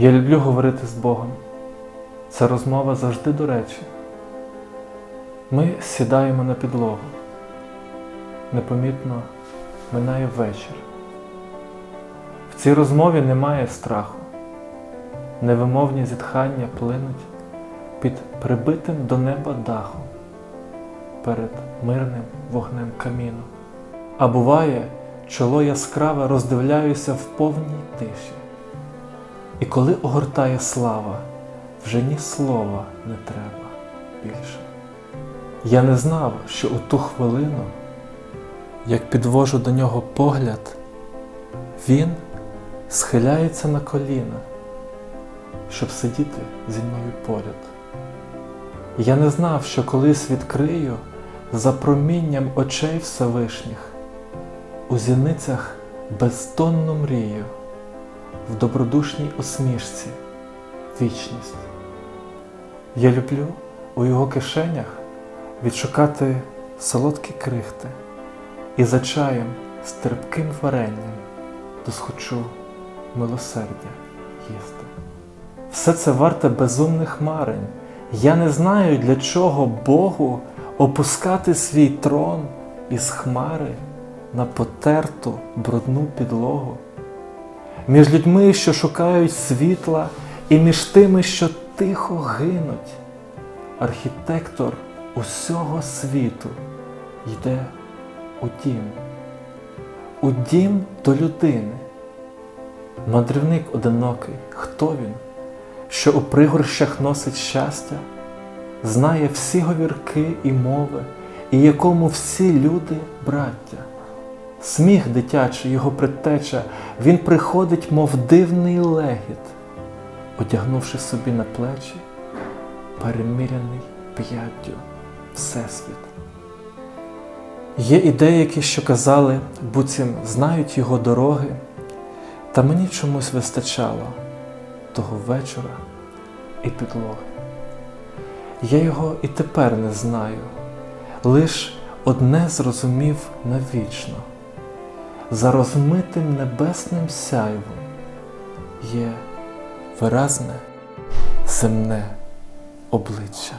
Я люблю говорити з Богом. Ця розмова завжди до речі. Ми сідаємо на підлогу. Непомітно минає вечір. В цій розмові немає страху. Невимовні зітхання плинуть під прибитим до неба дахом перед мирним вогнем каміну. А буває, чоло яскраве роздивляюся в повній тиші. І коли огортає слава, вже ні слова не треба більше. Я не знав, що у ту хвилину, як підвожу до нього погляд, він схиляється на коліна, щоб сидіти зі мною поряд. Я не знав, що колись відкрию за промінням очей Всевишніх, у зіницях безтонну мрію, в добродушній усмішці вічність. Я люблю у його кишенях відшукати солодкі крихти і за чаєм з терпким варенням досхочу милосердя їсти. Все це варте безумних марень. Я не знаю, для чого Богу опускати свій трон із хмари на потерту брудну підлогу. Між людьми, що шукають світла, і між тими, що тихо гинуть, архітектор усього світу йде у дім, у дім до людини. Мандрівник одинокий, хто він, що у пригорщах носить щастя, знає всі говірки і мови, і якому всі люди браття. Сміх дитячий, його предтеча, він приходить, мов дивний легіт, одягнувши собі на плечі, переміряний п'яттю Всесвіт. Є і деякі, що казали, буцім знають його дороги, та мені чомусь вистачало того вечора і підлоги. Я його і тепер не знаю, лиш одне зрозумів навічно. За розмитим небесним сяйвом є виразне земне обличчя.